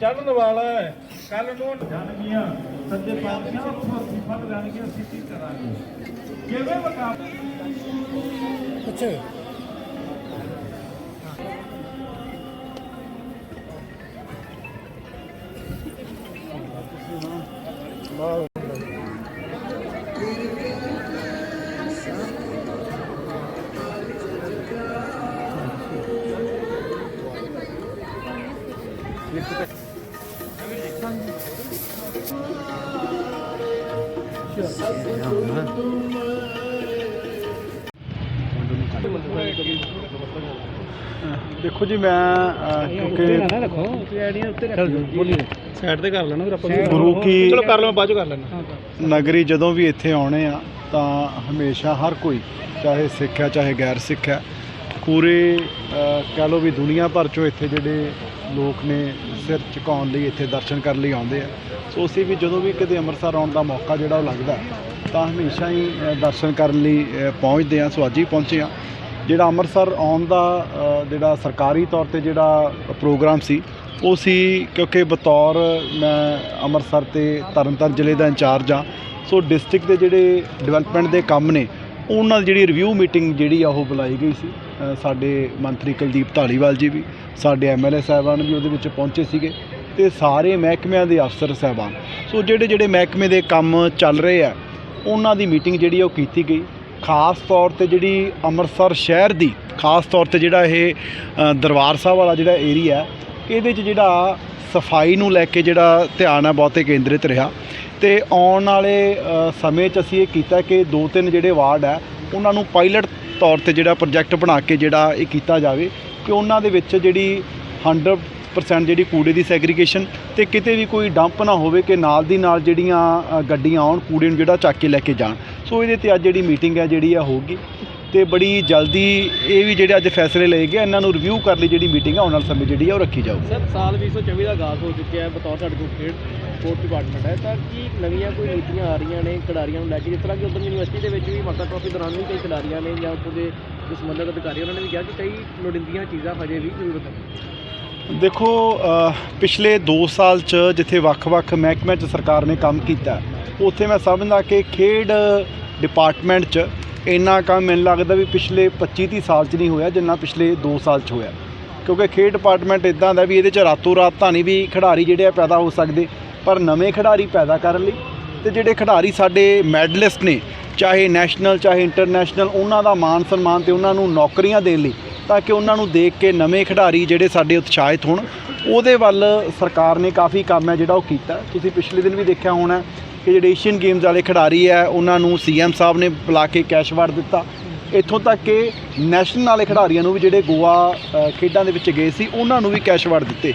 ਚੜਨ ਵਾਲਾ ਹੈ। ਕੱਲ ਨੂੰ ਜਾਣਗੀਆਂ ਸੱਜੇ ਪਾਤਸ਼ਾਹ ਉੱਥੋਂ ਅਸੀਂ ਫੜ ਲੈਣਗੀਆਂ ਅਸੀਂ ਕੀ ਕਰਾਂਗੇ? ਕਿਵੇਂ ਮੁਕਾਬਲਾ ਅੱਛਾ। ਦੇਖੋ ਜੀ ਮੈਂ ਅਹ, ਕਿਉਂਕਿ ਰੱਖੋ ਉੱਤੇ ਰੱਖ। ਸਾਈਡ ਤੇ ਕਰ ਲੈਣਾ ਫਿਰ ਆਪਾਂ ਗੁਰੂ ਕੀ ਚਲੋ ਕਰ ਲਵਾਂ ਬਾਅਦ ਚ ਕਰ ਲੈਣਾ। ਨਗਰੀ ਜਦੋਂ ਵੀ ਇੱਥੇ ਆਉਣੇ ਆ ਤਾਂ ਹਮੇਸ਼ਾ ਹਰ ਕੋਈ ਚਾਹੇ ਸਿੱਖ ਹੈ ਚਾਹੇ ਗੈਰ ਸਿੱਖ ਹੈ ਪੂਰੇ ਅਹ, ਕਹਿ ਲਓ ਵੀ ਦੁਨੀਆ ਭਰ ਚੋਂ ਇੱਥੇ ਜਿਹੜੇ ਲੋਕ ਨੇ ਸਿਰ ਝੁਕਾਉਣ ਲਈ ਇੱਥੇ ਦਰਸ਼ਨ ਕਰਨ ਲਈ ਆਉਂਦੇ ਆ। ਸੋ ਅਸੀਂ ਵੀ ਜਦੋਂ ਵੀ ਕਦੇ ਅੰਮ੍ਰਿਤਸਰ ਆਉਣ ਦਾ ਮੌਕਾ ਜਿਹੜਾ ਉਹ ਲੱਗਦਾ ਤਾਂ ਹਮੇਸ਼ਾ ਹੀ ਦਰਸ਼ਨ ਕਰਨ ਲਈ ਪਹੁੰਚਦੇ ਆ ਸੋ ਅੱਜ ਹੀ ਪਹੁੰਚੇ ਆ ਜਿਹੜਾ ਅੰਮ੍ਰਿਤਸਰ ਆਉਣ ਦਾ ਜਿਹੜਾ ਸਰਕਾਰੀ ਤੌਰ ਤੇ ਜਿਹੜਾ ਪ੍ਰੋਗਰਾਮ ਸੀ ਉਹ ਸੀ ਕਿਉਂਕਿ ਬਤੌਰ ਮੈਂ ਅੰਮ੍ਰਿਤਸਰ ਤੇ ਤਰਨਤਾਰਨ ਜ਼ਿਲ੍ਹੇ ਦਾ ਇੰਚਾਰਜ ਆ ਸੋ ਡਿਸਟ੍ਰਿਕਟ ਦੇ ਜਿਹੜੇ ਡਿਵੈਲਪਮੈਂਟ ਦੇ ਕੰਮ ਨੇ ਉਹਨਾਂ ਦੀ ਜਿਹੜੀ ਰਿਵਿਊ ਮੀਟਿੰਗ ਜਿਹੜੀ ਆ ਉਹ ਬੁਲਾਈ ਗਈ ਸੀ। ਸਾਡੇ ਮੰਤਰੀ ਕੁਲਦੀਪ ਢਾਲੀਵਾਲ ਜੀ ਵੀ, ਸਾਡੇ ਐਮਐਲਏ ਸਾਹਿਬਾਨ ਵੀ ਉਹਦੇ ਵਿੱਚ ਪਹੁੰਚੇ ਸੀਗੇ ਤੇ ਸਾਰੇ ਮਹਿਕਮਿਆਂ ਦੇ ਅਫਸਰ ਸਾਹਿਬਾਨ। ਸੋ ਜਿਹੜੇ ਜਿਹੜੇ ਮਹਿਕਮੇ ਦੇ ਕੰਮ ਚੱਲ ਰਹੇ ਆ, ਉਹਨਾਂ ਦੀ ਮੀਟਿੰਗ ਜਿਹੜੀ ਉਹ ਕੀਤੀ ਗਈ। ਖਾਸ ਤੌਰ ਤੇ ਜਿਹੜੀ ਅੰਮ੍ਰਿਤਸਰ ਸ਼ਹਿਰ ਦੀ, ਖਾਸ ਤੌਰ ਤੇ ਜਿਹੜਾ ਇਹ ਦਰਬਾਰ ਸਾਹਿਬ ਵਾਲਾ ਜਿਹੜਾ ਏਰੀਆ, ਇਹਦੇ 'ਚ ਜਿਹੜਾ ਸਫ਼ਾਈ ਨੂੰ ਲੈ ਕੇ ਜਿਹੜਾ ਧਿਆਨ ਹੈ ਬਹੁਤੇ ਕੇਂਦਰਿਤ ਰਿਹਾ। ਤੇ ਆਉਣ ਵਾਲੇ ਸਮੇਂ 'ਚ ਅਸੀਂ ਇਹ ਕੀਤਾ ਕਿ ਦੋ ਤਿੰਨ ਜਿਹੜੇ ਵਾਰਡ ਹੈ ਉਹਨਾਂ ਨੂੰ ਪਾਇਲਟ ਤੌਰ ਤੇ ਜਿਹੜਾ ਪ੍ਰੋਜੈਕਟ ਬਣਾ ਕੇ ਜਿਹੜਾ ਇਹ ਕੀਤਾ ਜਾਵੇ ਕਿ ਉਹਨਾਂ ਦੇ ਵਿੱਚ ਜਿਹੜੀ 100% ਜਿਹੜੀ ਕੂੜੇ ਦੀ ਸੈਗਰੀਗੇਸ਼ਨ ਤੇ ਕਿਤੇ ਵੀ ਕੋਈ ਡੰਪ ਨਾ ਹੋਵੇ ਕਿ ਨਾਲ ਦੀ ਨਾਲ ਜਿਹੜੀਆਂ ਗੱਡੀਆਂ ਆਉਣ, ਕੂੜੇ ਨੂੰ ਜਿਹੜਾ ਚੱਕ ਕੇ ਲੈ ਕੇ ਜਾਣ। ਸੋ ਇਹਦੇ ਤੇ ਅੱਜ ਜਿਹੜੀ ਮੀਟਿੰਗ ਹੈ ਜਿਹੜੀ ਆ ਹੋਊਗੀ। ਤੇ ਬੜੀ ਜਲਦੀ ਇਹ ਵੀ ਜਿਹੜੇ ਅੱਜ ਫੈਸਲੇ ਲਏ ਗਏ ਇਹਨਾਂ ਨੂੰ ਰਿਵਿਊ ਕਰ ਲਈ ਜਿਹੜੀ ਮੀਟਿੰਗ ਆ ਆਉਣ ਵਾਲੇ ਸਮੇਂ ਜਿਹੜੀ ਆ ਉਹ ਰੱਖੀ ਜਾਊਗੀ। ਸਰ ਸਾਲ 2024 ਦਾ ਆਗਾਜ਼ ਹੋ ਚੁੱਕਿਆ ਹੈ ਬਤੌਰ ਸਾਡੇ ਕੋਲ ਖੇਡ ਸਪੋਰਟ ਡਿਪਾਰਟਮੈਂਟ ਹੈ। ਤਾਂ ਕੀ ਨਵੀਆਂ ਕੋਈ ਨੀਤੀਆਂ ਆ ਰਹੀਆਂ ਨੇ ਖਿਡਾਰੀਆਂ ਨੂੰ ਲੈ ਕੇ? ਜਿਸ ਤਰ੍ਹਾਂ ਕਿ ਉਦੋਂ ਯੂਨੀਵਰਸਿਟੀ ਦੇ ਵਿੱਚ ਵੀ ਮੱਕਾ ਟਰਾਫੀ ਦੌਰਾਨ ਵੀ ਕਈ ਖਿਡਾਰੀਆਂ ਨੇ ਜਾਂ ਉੱਥੋਂ ਦੇ ਸੰਬੰਧਿਤ ਅਧਿਕਾਰੀ ਉਹਨਾਂ ਨੇ ਵੀ ਕਿਹਾ ਕਿ ਕਈ ਲੋੜੀਂਦੀਆਂ ਚੀਜ਼ਾਂ ਹਜੇ ਵੀ ਜ਼ਰੂਰਤ ਹੈ ਦੇਖੋ ਪਿਛਲੇ 2 ਸਾਲ ਚ ਜਿੱਥੇ ਵੱਖ-ਵੱਖ ਮਹਿਕਮਿਆਂ ਚ ਸਰਕਾਰ ਨੇ ਕੰਮ ਕੀਤਾ ਉੱਥੇ ਮੈਂ ਸਮਝਦਾ ਕਿ ਖੇਡ ਡਿਪਾਰਟਮੈਂਟ ਚ ਇੰਨਾ ਕੰਮ ਮੈਨੂੰ ਲੱਗਦਾ ਵੀ ਪਿਛਲੇ 25-30 ਸਾਲ ਚ ਨਹੀਂ ਹੋਇਆ, ਜਿੰਨਾ ਪਿਛਲੇ 2 ਸਾਲ ਚ ਹੋਇਆ। ਕਿਉਂਕਿ ਖੇਡ ਡਿਪਾਰਟਮੈਂਟ ਇਦਾਂ ਦਾ ਵੀ ਇਹਦੇ ਚ ਰਾਤੋਂ ਰਾਤ ਤਾਂ ਨਹੀਂ ਵੀ ਖਿਡਾਰੀ ਜਿਹੜੇ ਆ ਪੈਦਾ ਹੋ ਸਕਦੇ, ਪਰ ਨਵੇਂ ਖਿਡਾਰੀ ਪੈਦਾ ਕਰਨ ਲਈ ਤੇ ਜਿਹੜੇ ਖਿਡਾਰੀ ਸਾਡੇ ਮੈਡਲਿਸਟ ਨੇ, ਚਾਹੇ ਨੈਸ਼ਨਲ ਚਾਹੇ ਇੰਟਰਨੈਸ਼ਨਲ ਉਹਨਾਂ ਦਾ ਮਾਨ ਸਨਮਾਨ ਤੇ ਉਹਨਾਂ ਨੂੰ ਨੌਕਰੀਆਂ ਦੇਣ ਲਈ, ਤਾਂ ਕਿ ਉਹਨਾਂ ਨੂੰ ਦੇਖ ਕੇ ਨਵੇਂ ਖਿਡਾਰੀ ਜਿਹੜੇ ਸਾਡੇ ਉਤਸ਼ਾਹਿਤ ਹੋਣ, ਉਹਦੇ ਵੱਲ ਸਰਕਾਰ ਨੇ ਕਾਫੀ ਕੰਮ ਹੈ ਜਿਹੜਾ ਉਹ ਕੀਤਾ। ਤੁਸੀਂ ਪਿਛਲੇ ਦਿਨ ਵੀ ਦੇਖਿਆ ਹੋਣਾ ਕਿ ਜਿਹੜੇ ਏਸ਼ੀਅਨ ਗੇਮਜ਼ ਵਾਲੇ ਖਿਡਾਰੀ ਹੈ, ਉਹਨਾਂ ਨੂੰ ਸੀਐਮ ਸਾਹਿਬ ਨੇ ਬੁਲਾ ਕੇ ਕੈਸ਼ ਅਵਾਰਡ ਦਿੱਤਾ। ਇੱਥੋਂ ਤੱਕ ਕਿ ਨੈਸ਼ਨਲ ਵਾਲੇ ਖਿਡਾਰੀਆਂ ਨੂੰ ਵੀ ਜਿਹੜੇ ਗੋਆ ਖੇਡਾਂ ਦੇ ਵਿੱਚ ਗਏ ਸੀ, ਉਹਨਾਂ ਨੂੰ ਵੀ ਕੈਸ਼ ਅਵਾਰਡ ਦਿੱਤੇ।